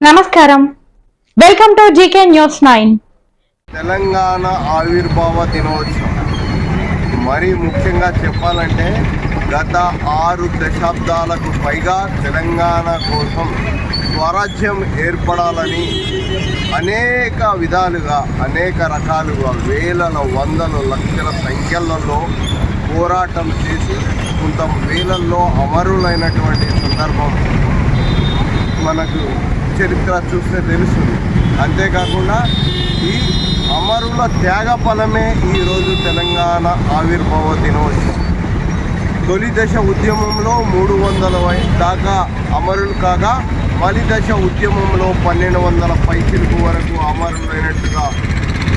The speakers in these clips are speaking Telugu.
నమస్కారం. Welcome to GK news nine Telangana ఆవిర్భావ దినోత్సవం. మరీ ముఖ్యంగా చెప్పాలంటే గత ఆరు దశాబ్దాలకు పైగా తెలంగాణ కోసం స్వరాజ్యం ఏర్పడాలని అనేక విధాలుగా అనేక రకాలుగా వేలల వందల లక్షల సంఖ్యలలో పోరాటం చేసి కొంత వేలల్లో అమరులైనటువంటి సందర్భం మనకు చరిత్ర చూస్తే తెలుస్తుంది. అంతేకాకుండా ఈ అమరుల త్యాగ ఫలమే ఈరోజు తెలంగాణ ఆవిర్భావ దినోత్సవం. తొలి దశ ఉద్యమంలో మూడు వందల దాకా అమరులు కాగా మలి దశ ఉద్యమంలో పన్నెండు వందల పైచిలకు వరకు అమరులైనట్టుగా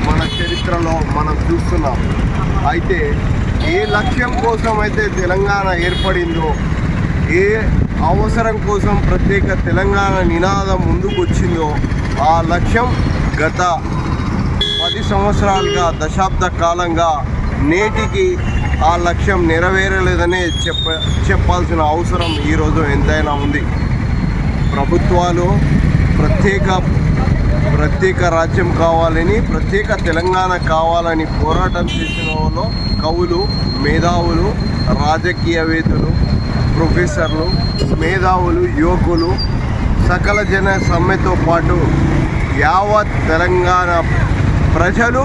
మన చరిత్రలో మనం చూస్తున్నాం. అయితే ఏ లక్ష్యం కోసం అయితే తెలంగాణ ఏర్పడిందో ఏ అవసరం కోసం ప్రత్యేక తెలంగాణ నినాదం ముందుకు వచ్చిందో ఆ లక్ష్యం గత పది సంవత్సరాలుగా దశాబ్ద కాలంగా నేటికి ఆ లక్ష్యం నెరవేరలేదనే చెప్ప చెప్పాల్సిన అవసరం ఈరోజు ఎంతైనా ఉంది. ప్రభుత్వాలు ప్రత్యేక ప్రత్యేక రాజ్యం కావాలని ప్రత్యేక తెలంగాణ కావాలని పోరాటం చేసిన వాళ్ళు కవులు మేధావులు రాజకీయవేత్తలు ప్రొఫెసర్లు మేధావులు యువకులు సకల జన సమ్మెతో పాటు యావత్ తెలంగాణ ప్రజలు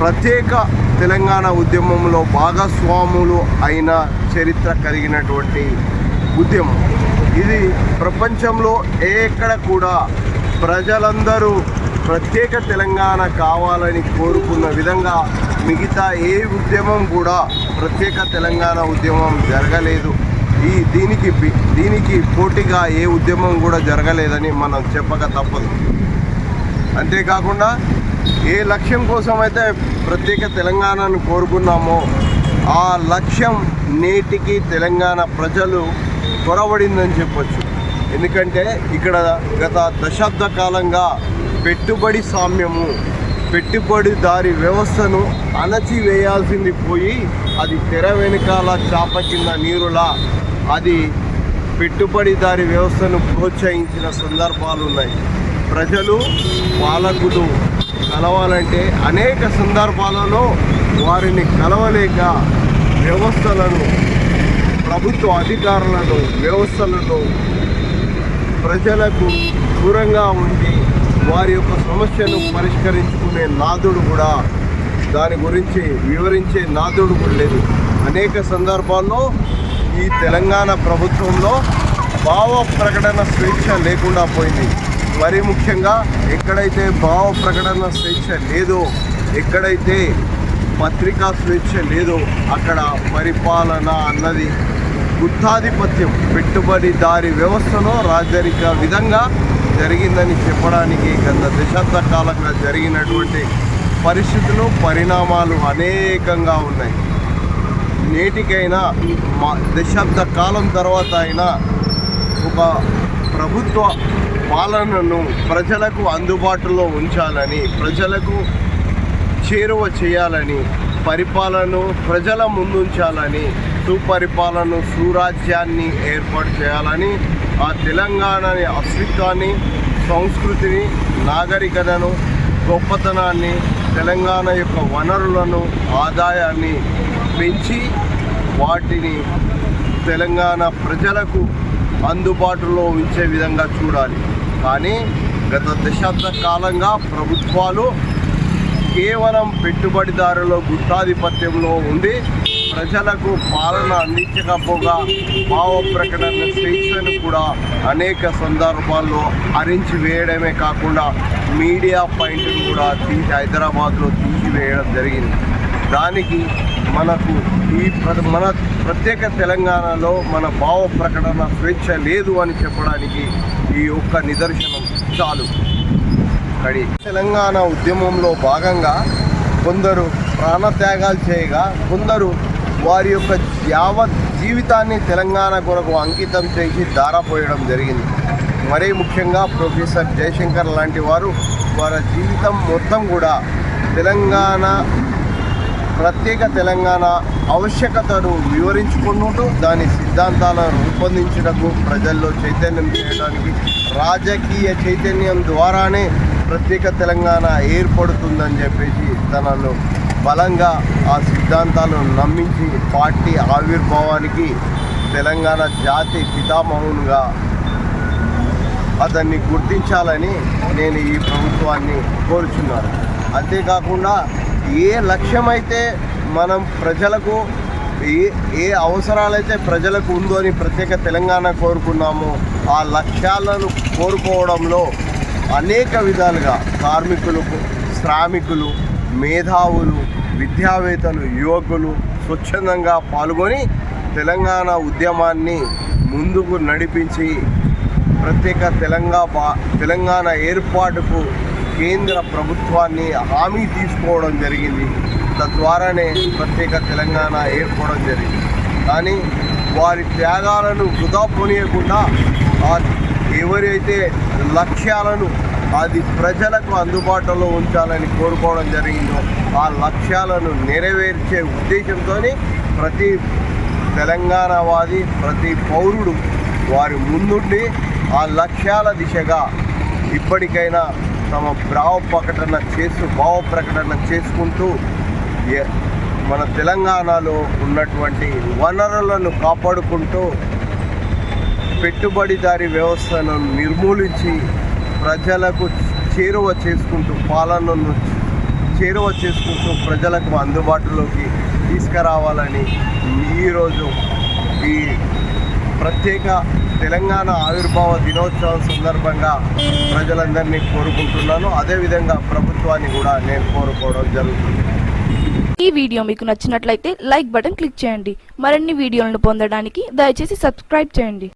ప్రత్యేక తెలంగాణ ఉద్యమంలో భాగస్వాములు అయిన చరిత్ర కలిగినటువంటి ఉద్యమం. ఇది ప్రపంచంలో ఎక్కడ కూడా ప్రజలందరూ ప్రత్యేక తెలంగాణ కావాలని కోరుకున్న విధంగా మిగతా ఏ ఉద్యమం కూడా ప్రత్యేక తెలంగాణ ఉద్యమం జరగలేదు. ఈ దీనికి దీనికి పోటీగా ఏ ఉద్యమం కూడా జరగలేదని మనం చెప్పక తప్పదు. అంతేకాకుండా ఏ లక్ష్యం కోసం అయితే ప్రత్యేక తెలంగాణను కోరుకున్నామో ఆ లక్ష్యం నేటికి తెలంగాణ ప్రజలు కొరబడిందని చెప్పొచ్చు. ఎందుకంటే ఇక్కడ గత దశాబ్ద కాలంగా పెట్టుబడి సామ్యము పెట్టుబడిదారి వ్యవస్థను అణచివేయాల్సింది పోయి అది తెర వెనుకాల చాప కింద నీరులా అది పెట్టుబడిదారి వ్యవస్థను ప్రోత్సహించిన సందర్భాలు ఉన్నాయి. ప్రజలు పాలకులు కలవాలంటే అనేక సందర్భాలలో వారిని కలవలేక వ్యవస్థలను ప్రభుత్వ అధికారులను వ్యవస్థలను ప్రజలకు దూరంగా ఉండి వారి యొక్క సమస్యను పరిష్కరించుకునే నాదుడు కూడా దాని గురించి వివరించే నాదుడు కూడా లేదు. అనేక సందర్భాల్లో ఈ తెలంగాణ ప్రభుత్వంలో భావ ప్రకటన స్వేచ్ఛ లేకుండా పోయింది. మరి ముఖ్యంగా ఎక్కడైతే భావ ప్రకటన స్వేచ్ఛ లేదో ఎక్కడైతే పత్రికా స్వేచ్ఛ లేదో అక్కడ పరిపాలన అన్నది గుత్తాధిపత్యం పెట్టుబడిదారి వ్యవస్థలో రాజరిక విధంగా జరిగిందని చెప్పడానికి గత దశాబ్ద కాలంగా జరిగినటువంటి పరిస్థితులు పరిణామాలు అనేకంగా ఉన్నాయి. నేటికైనా మా దశాబ్ద కాలం తర్వాత అయినా ఒక ప్రభుత్వ పాలనను ప్రజలకు అందుబాటులో ఉంచాలని ప్రజలకు చేరువ చేయాలని పరిపాలనను ప్రజల ముందుంచాలని సుపరిపాలన సురాజ్యాన్ని ఏర్పాటు చేయాలని ఆ తెలంగాణని అస్తిత్వాన్ని సంస్కృతిని నాగరికతను గొప్పతనాన్ని తెలంగాణ యొక్క వనరులను ఆదాయాన్ని పెంచి వాటిని తెలంగాణ ప్రజలకు అందుబాటులో ఉంచే విధంగా చూడాలి. కానీ గత దశాబ్ద కాలంగా ప్రభుత్వాలు కేవలం పెట్టుబడిదారుల గుత్తాధిపత్యంలో ఉండి ప్రజలకు పాలన అందించకపోగా భావ ప్రకటన స్వేచ్ఛను కూడా అనేక సందర్భాల్లో హరించి వేయడమే కాకుండా మీడియా పాయింట్ను కూడా తీసి హైదరాబాద్లో తీసివేయడం జరిగింది. దానికి మనకు ఈ ప్ర- మన ప్రత్యేక తెలంగాణలో మన భావ ప్రకటన స్వేచ్ఛ లేదు అని చెప్పడానికి ఈ ఒక్క నిదర్శనం చాలు. కడి తెలంగాణ ఉద్యమంలో భాగంగా కొందరు ప్రాణత్యాగాలు చేయగా కొందరు వారి యొక్క యావత్ జీవితాన్ని తెలంగాణ కొరకు అంకితం చేసి దారపోయడం జరిగింది. మరీ ముఖ్యంగా ప్రొఫెసర్ జయశంకర్ లాంటి వారు వారి జీవితం మొత్తం కూడా తెలంగాణ ప్రత్యేక తెలంగాణ ఆవశ్యకతను వివరించుకుంటూ దాని సిద్ధాంతాలను రూపొందించడకు ప్రజల్లో చైతన్యం చేయడానికి రాజకీయ చైతన్యం ద్వారానే ప్రత్యేక తెలంగాణ ఏర్పడుతుందని చెప్పేసి తనను బలంగా ఆ సిద్ధాంతాలను నమ్మించి పార్టీ ఆవిర్భావానికి తెలంగాణ జాతి పితామహునుగా అతన్ని గుర్తించాలని నేను ఈ ప్రభుత్వాన్ని కోరుచున్నాను. అంతేకాకుండా ఏ లక్ష్యమైతే మనం ప్రజలకు ఏ ఏ అవసరాలైతే ప్రజలకు ఉందో అని ప్రత్యేక తెలంగాణ కోరుకున్నామో ఆ లక్ష్యాలను కోరుకోవడంలో అనేక విధాలుగా కార్మికులు శ్రామికులు మేధావులు విద్యావేత్తలు యువకులు స్వచ్ఛందంగా పాల్గొని తెలంగాణ ఉద్యమాన్ని ముందుకు నడిపించి ప్రత్యేక తెలంగాణ తెలంగాణ ఏర్పాటుకు కేంద్ర ప్రభుత్వాన్ని హామీ తీసుకోవడం జరిగింది. తద్వారానే ప్రత్యేక తెలంగాణ ఏర్పడడం జరిగింది. కానీ వారి త్యాగాలను వృధా పోనీయకుండా ఎవరైతే లక్ష్యాలను అది ప్రజలకు అందుబాటులో ఉంచాలని కోరుకోవడం జరిగిందో ఆ లక్ష్యాలను నెరవేర్చే ఉద్దేశంతో ప్రతి తెలంగాణవాది ప్రతి పౌరుడు వారి ముందుండి ఆ లక్ష్యాల దిశగా ఇప్పటికైనా తమ భావ ప్రకటన చేస్తూ భావ ప్రకటన చేసుకుంటూ మన తెలంగాణలో ఉన్నటువంటి వనరులను కాపాడుకుంటూ పెట్టుబడిదారి వ్యవస్థను నిర్మూలించి ప్రజలకు చేరువ చేసుకుంటూ పాలనను చేరువ చేసుకుంటూ ప్రజలకు అందుబాటులోకి తీసుకురావాలని ఈరోజు ఈ ప్రత్యేక తెలంగాణ ఆవిర్భావ దినోత్సవం సందర్భంగా ప్రజలందరినీ కోరుకుంటున్నాను. అదేవిధంగా ప్రభుత్వాన్ని కూడా నేను కోరుకోవడం జరుగుతుంది. ఈ వీడియో మీకు నచ్చినట్లయితే లైక్ బటన్ క్లిక్ చేయండి. మరిన్ని వీడియోలను పొందడానికి దయచేసి సబ్స్క్రైబ్ చేయండి.